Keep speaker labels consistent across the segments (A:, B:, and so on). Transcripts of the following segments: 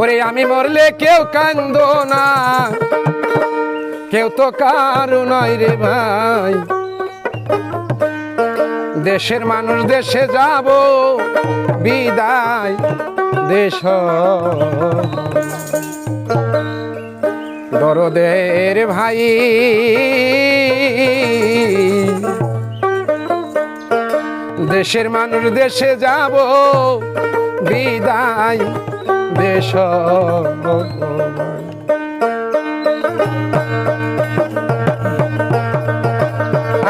A: ওরে আমি মরলে কেউ কান্দ না। কেউ তো কারু নয় রে ভাই। দেশের মানুষ দেশে যাব, বিদায় দেশ। দরদের ভাই, দেশের মানুষ দেশে যাব বিদায় দেশ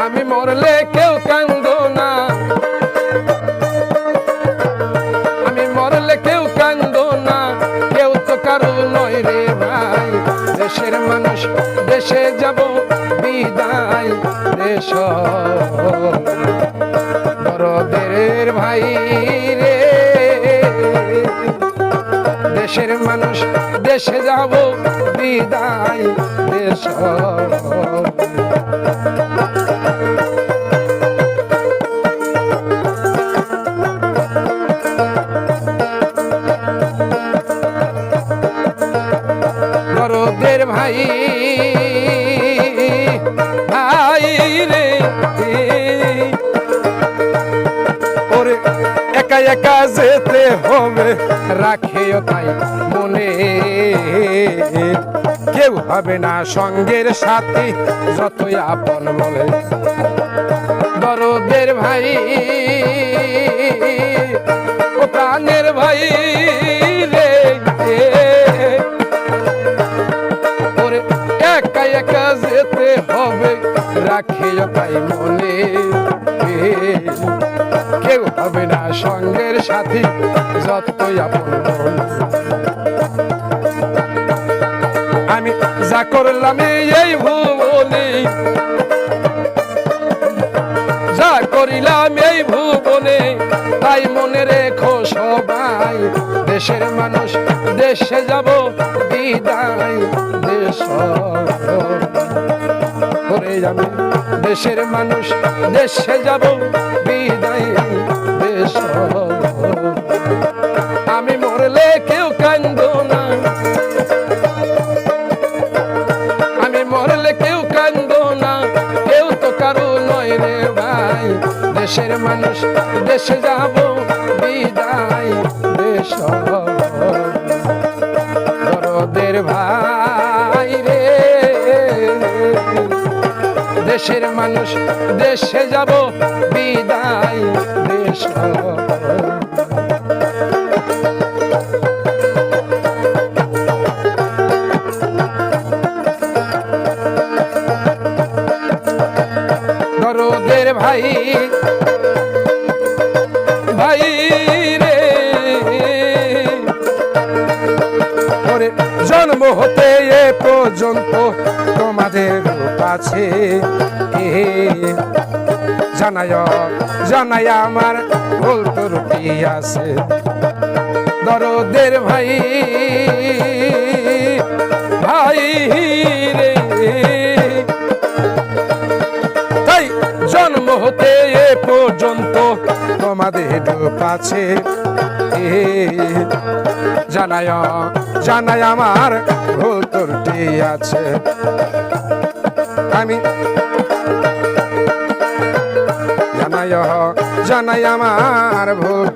A: আমি মরলে কেউ কান্দ না। আমি মরলে কেউ কান্দ না। কেউ তো কারও নয় রে ভাই। দেশের মানুষ, দেশে যাব, বিদায় দেশ বড়দের ভাই দেশের মানুষ দেশে যাব বিদায় দেশ। একা একা যেতে হবে, রাখেও তাই মনে। কেউ হবে না সঙ্গের সাথী, যতই আপন বলে। বড়দের ভাই প্রাণের ভাই রে একা একা যেতে হবে, রাখিও তাই মনে। কেউ হবে না সঙ্গের সাথী, যতই আপন আমি যা করলাম এই ভুবনে, যা করিলাম এই ভুবনে, তাই মনে রেখো সবাই, দেশের মানুষ, দেশে যাব, বিদায়, দেশ করে যাবে। দেশের মানুষ, দেশে যাব, বিদায় দেশ আমি মরলে কেউ কান্দ না। আমি মরলে কেউ কান্দ না। কেউ তো কারও নয় রে ভাই। দেশের মানুষ, দেশে যাব, বিদায় দেশ দেশের মানুষ দেশে যাব বিদায় দেশ দরদের ভাই ভাই রে জন্ম হতে এ পর্যন্ত তোমাদের কাছে। আমার ভুল ত্রুটি আছে। দরদের ভাই ভাই রে। তাই জন্ম হতে এ পর্যন্ত তোমাদের কাছে। জানায় জানাই আমার ভুল আছে। আমি জানাই জানাই আমার ভুল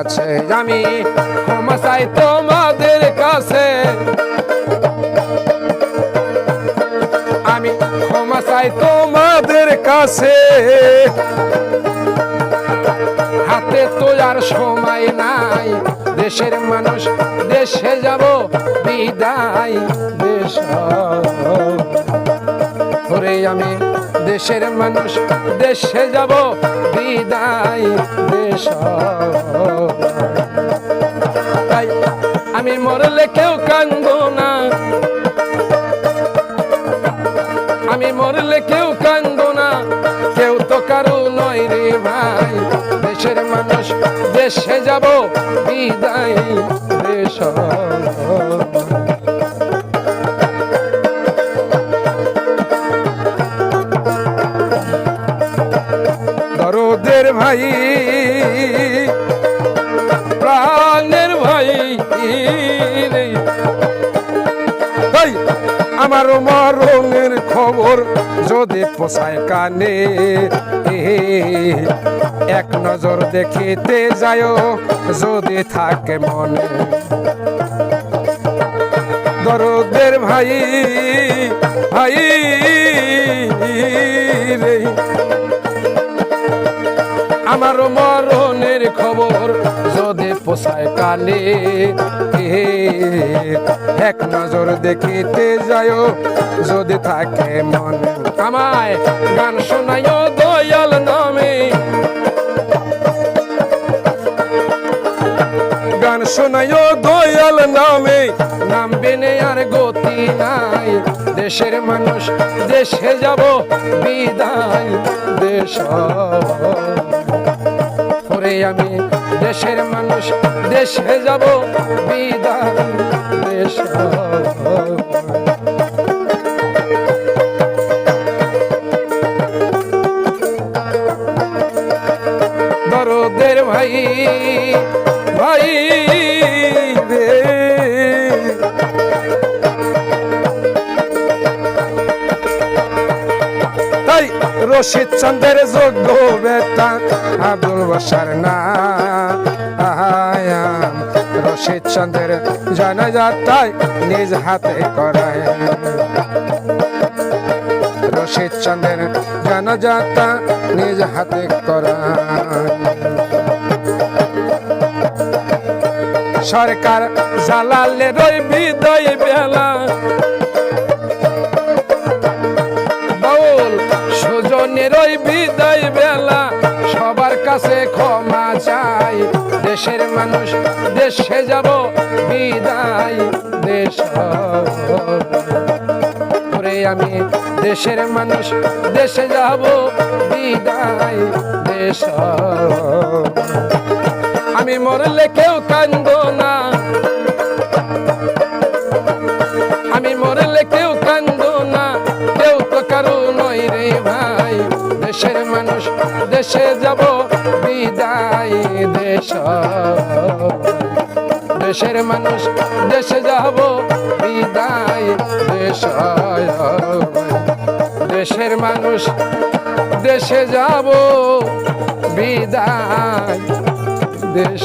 A: আছে। আমি ক্ষমা তোমাদের কাছে। আমি ক্ষমা তোমাদের কাছে। হাতে তো আর সময় নাই। দেশের মানুষ, দেশে যাব বিদায়। দেশ করে আমি দেশের মানুষ, দেশে যাব বিদায়। দেশ তাই আমি মরলে কেউ কান্দ না। আমি মরলে কেউ কান্দ দেশে যাব বিদায় দেশ ভাই আমার মরণের খবর যদি পোষায় কানে এক নজর দেখিতে যায়, যদি থাকে মনে। দরদের ভাই ভাই আমার মরণের খবর পোষায় কানে এক নজর দেখিতে যায় যদি থাকে মনে আমায় গান শোনায় দয়াল নামে। গান শোনায় দয়াল নামে। নাম বেনে আর গতি নাই, দেশের মানুষ দেশে যাব, বিদায় দেশ। আমি দেশের মানুষ, দেশে যাব, বিদায় দেশ দরদের ভাই ভাই রশিদ চন্দ্রের যোগ্য বেটা আব্দুল বসার না রশিদ চন্দ্রের জানাজাটাই নিজ হাতে করায়। রশিদ চন্দ্রের জানাজাটা নিজ হাতে করায়। সরকার জালালে রই বিদয় বেলা। বিদায় বেলা। সবার কাছে ক্ষমা চাই দেশের মানুষ। দেশে যাব, বিদায় দেশ করে আমি দেশের মানুষ, দেশে যাব, বিদায় দেশ আমি মরলে কেউ কান্দ না। আমি মরলে কেউ কান্দ না। কেউ তো কারও নয় রে ভাই। দেশের মানুষ, দেশে যাব, বিদায় দেশ দেশের মানুষ দেশে যাব বিদায় দেশ দেশের মানুষ দেশে যাব বিদায় দেশ